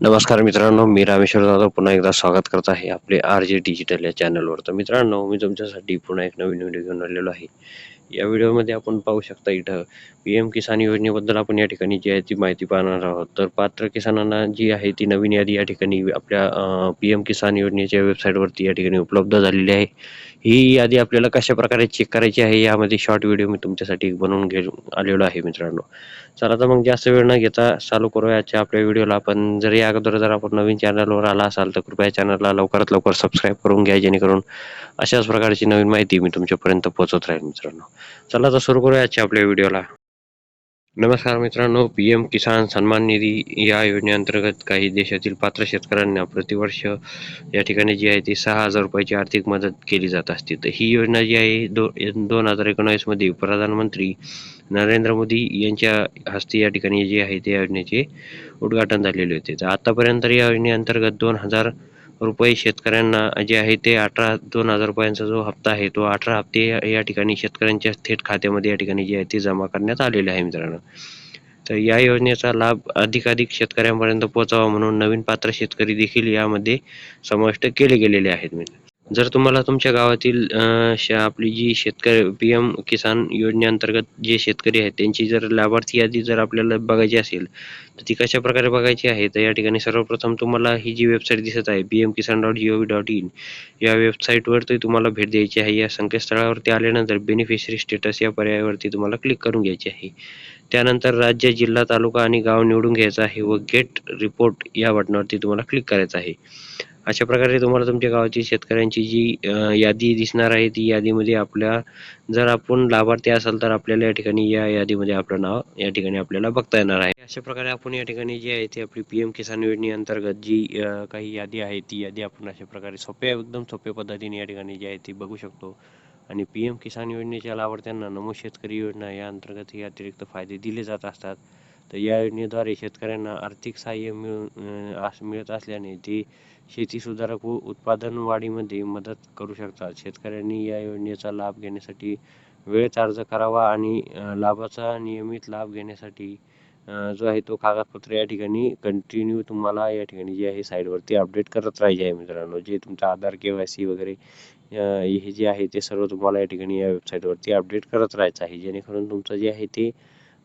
नमस्कार मित्रांनो मी रामेश्वर जाधव पुन्हा एकदा स्वागत करत आहे आपले आर जे डिजिटल या चॅनलवर तर मित्रांनो मी तुमच्यासाठी पुन्हा एक नवीन व्हिडिओ घेऊन आलेलो आहे. या व्हिडिओमध्ये आपण पाहू शकता इथं पी एम किसान योजनेबद्दल आपण या ठिकाणी जी आहे ती माहिती पाहणार आहोत. तर पात्र किसानांना जी आहे ती नवीन यादी या ठिकाणी आपल्या पी एम किसान योजनेच्या वेबसाईटवरती या ठिकाणी उपलब्ध झालेली आहे. ही यादी आपल्याला कशा प्रकारे चेक करायची आहे यामध्ये शॉर्ट व्हिडिओ मी तुमच्यासाठी बनवून घे आलेलो आहे मित्रांनो. चला तर मग जास्त वेळ न घेता चालू करूया आजच्या आपल्या व्हिडिओला आपण. जर या अगोदर जर आपण नवीन चॅनलवर आला असाल तर कृपया चॅनलला लवकरात लवकर सबस्क्राईब करून घ्या जेणेकरून अशाच प्रकारची नवीन माहिती मी तुमच्यापर्यंत पोहोचत राहील मित्रांनो. चला तर सुरू करूया आजच्या आपल्या व्हिडिओला. नमस्कार मित्रांनो पी एम किसान सन्मान निधी या योजनेअंतर्गत काही देशातील पात्र शेतकऱ्यांना प्रतिवर्ष या ठिकाणी जी आहे ती सहा हजार रुपयाची आर्थिक मदत केली जात असते. तर ही योजना जी आहे दो दोन हजार एकोणावीसमध्ये प्रधानमंत्री नरेंद्र मोदी यांच्या हस्ते या ठिकाणी जे आहे त्या योजनेचे उद्घाटन झालेले होते. तर आतापर्यंत या योजनेअंतर्गत दोन हजार रुपये शेतकऱ्यांना जे आहे ते अठरा दोन हजार रुपयांचा जो हप्ता आहे तो अठरा हप्ते या ठिकाणी शेतकऱ्यांच्या थेट खात्यामध्ये या ठिकाणी जे आहे ते जमा करण्यात आलेले आहे मित्रांनो. तर या योजनेचा लाभ अधिकाधिक शेतकऱ्यांपर्यंत पोहोचावा म्हणून नवीन पात्र शेतकरी देखील यामध्ये समाविष्ट केले गेलेले आहेत मित्रांनो. जर तुम्हाला तुमच्या गावातील आपली जी शेतकरी पी एम किसान योजनेअंतर्गत जे शेतकरी आहेत त्यांची जर लाभार्थी यादी जर आपल्याला बघायची असेल तर ती कशा प्रकारे बघायची आहे? तर या ठिकाणी सर्वप्रथम तुम्हाला ही जी वेबसाईट दिसत आहे P M Kisan dot G O V dot in या वेबसाईटवरती तुम्हाला भेट द्यायची आहे. या संकेतस्थळावरती आल्यानंतर बेनिफिशरी स्टेटस या पर्यायावरती तुम्हाला क्लिक करून घ्यायची आहे. त्यानंतर राज्य जिल्हा तालुका आणि गाव निवडून घ्यायचं आहे व गेट रिपोर्ट या बटनावरती तुम्हाला क्लिक करायचं आहे. अशा प्रकारे तुम्हाला तुमच्या गावाची शेतकऱ्यांची जी यादी दिसणार आहे ती यादीमध्ये आपल्या जर आपण लाभार्थी असाल तर आपल्याला या ठिकाणी या यादीमध्ये आपलं नाव या ठिकाणी आपल्याला बघता येणार आहे. अशा प्रकारे आपण या ठिकाणी जी आहे ती आपली पी एम किसान योजनेअंतर्गत जी काही यादी आहे ती यादी आपण अशा प्रकारे सोप्या एकदम सोप्या पद्धतीने या ठिकाणी जी आहे ती बघू शकतो. आणि पी एम किसान योजनेच्या लाभार्थ्यांना नमो शेतकरी योजना या अंतर्गत हे अतिरिक्त फायदे दिले जात असतात. तर या योजनेद्वारे शेतकऱ्यांना आर्थिक सहाय्य मिळून मिळत असल्याने ते शेती सुधारक व उत्पादन वाढीमध्ये मदत करू शकतात. शेतकऱ्यांनी या योजनेचा लाभ घेण्यासाठी वेळेत अर्ज करावा आणि लाभाचा नियमित लाभ घेण्यासाठी जो आहे तो कागदपत्र या ठिकाणी कंटिन्यू तुम्हाला या ठिकाणी जे आहे साईडवरती अपडेट करत राहायचे आहे मित्रांनो. जे तुमचं आधार के वाय सी वगैरे हे जे आहे ते सर्व तुम्हाला या ठिकाणी या वेबसाईटवरती अपडेट करत राहायचं आहे. जेणेकरून तुमचं जे आहे ते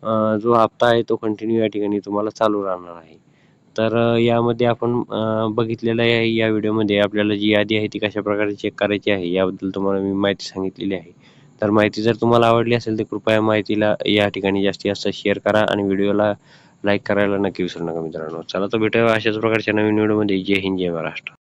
जो हप्ता आहे तो कंटिन्यू या ठिकाणी तुम्हाला चालू राहणार आहे. तर यामध्ये आपण बघितलेलं आहे या व्हिडिओमध्ये आपल्याला जी यादी आहे ती कशा प्रकारे चेक करायची आहे याबद्दल तुम्हाला मी माहिती सांगितलेली आहे. तर माहिती जर तुम्हाला आवडली असेल तर कृपया माहितीला या ठिकाणी जास्तीत जास्त शेअर करा आणि व्हिडिओला लाईक करायला नक्की विसरू नका मित्रांनो. चला तर भेटूया अशाच प्रकारच्या नवीन व्हिडिओमध्ये. जय हिंद जय महाराष्ट्र.